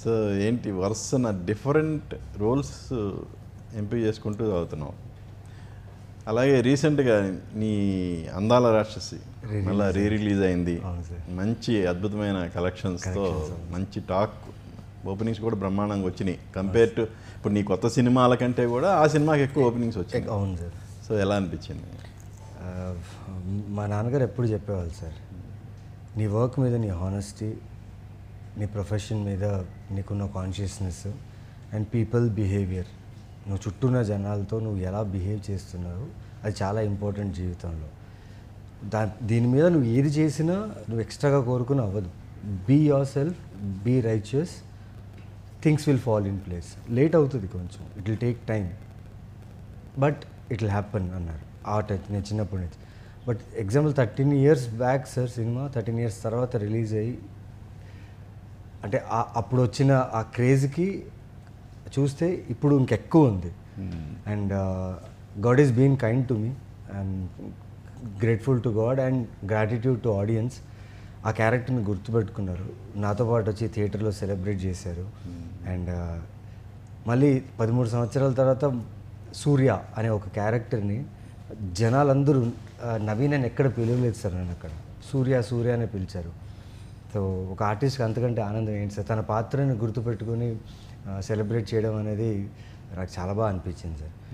So ఏంటి వరుసన different roles ఎంపిక చేసుకుంటూ అవుతున్నావు అలాగే రీసెంట్గా నీ అందాల రాక్షసి మళ్ళీ రీ రిలీజ్ అయింది. మంచి అద్భుతమైన కలెక్షన్స్తో మంచి టాక్ ఓపెనింగ్స్ కూడా బ్రహ్మాండంగా వచ్చినాయి. కంపేర్ టు ఇప్పుడు నీ కొత్త సినిమాల కంటే కూడా ఆ సినిమాకి ఎక్కువ ఓపెనింగ్స్ వచ్చాయి అవును సార్. సో ఎలా అనిపించింది? మా నాన్నగారు ఎప్పుడు చెప్పేవాళ్ళు సార్ నీ వర్క్ మీద నీ హానెస్టీ నీ ప్రొఫెషన్ మీద నీకున్న కాన్షియస్నెస్ అండ్ పీపుల్ బిహేవియర్ నువ్వు చుట్టూ ఉన్న జనాలతో నువ్వు ఎలా బిహేవ్ చేస్తున్నావు అది చాలా ఇంపార్టెంట్ జీవితంలో. దా దీని మీద నువ్వు ఏది చేసినా నువ్వు ఎక్స్ట్రాగా కోరుకుని అవ్వదు. Be yourself be righteous things will fall in place late అవుతుంది కొంచెం it will take time but it will happen అన్నారు. ఆ టచ్ నేను చిన్నప్పటి నుంచి. But example thirteen years back sir cinema thirteen years తర్వాత రిలీజ్ అయ్యి అంటే అప్పుడు వచ్చిన ఆ క్రేజ్కి చూస్తే ఇప్పుడు ఇంకెక్కువ ఉంది. And God is been kind to me and grateful to God and gratitude to audience ఆ క్యారెక్టర్ని గుర్తుపెట్టుకున్నారు. నాతో పాటు వచ్చి థియేటర్లో సెలబ్రేట్ చేశారు. అండ్ మళ్ళీ పదమూడు సంవత్సరాల తర్వాత సూర్య అనే ఒక క్యారెక్టర్ని జనాలందరూ ఆ, నవీన్ అని ఎక్కడ పిలవలేదు సార్ నన్ను అక్కడ. సూర్య సూర్య అని పిలిచారు. సో ఒక ఆర్టిస్ట్కి అంతకంటే ఆనందం ఏంటి సార్? తన పాత్రను గుర్తుపెట్టుకొని సెలబ్రేట్ చేయడం అనేది నాకు చాలా బాగా అనిపించింది సార్.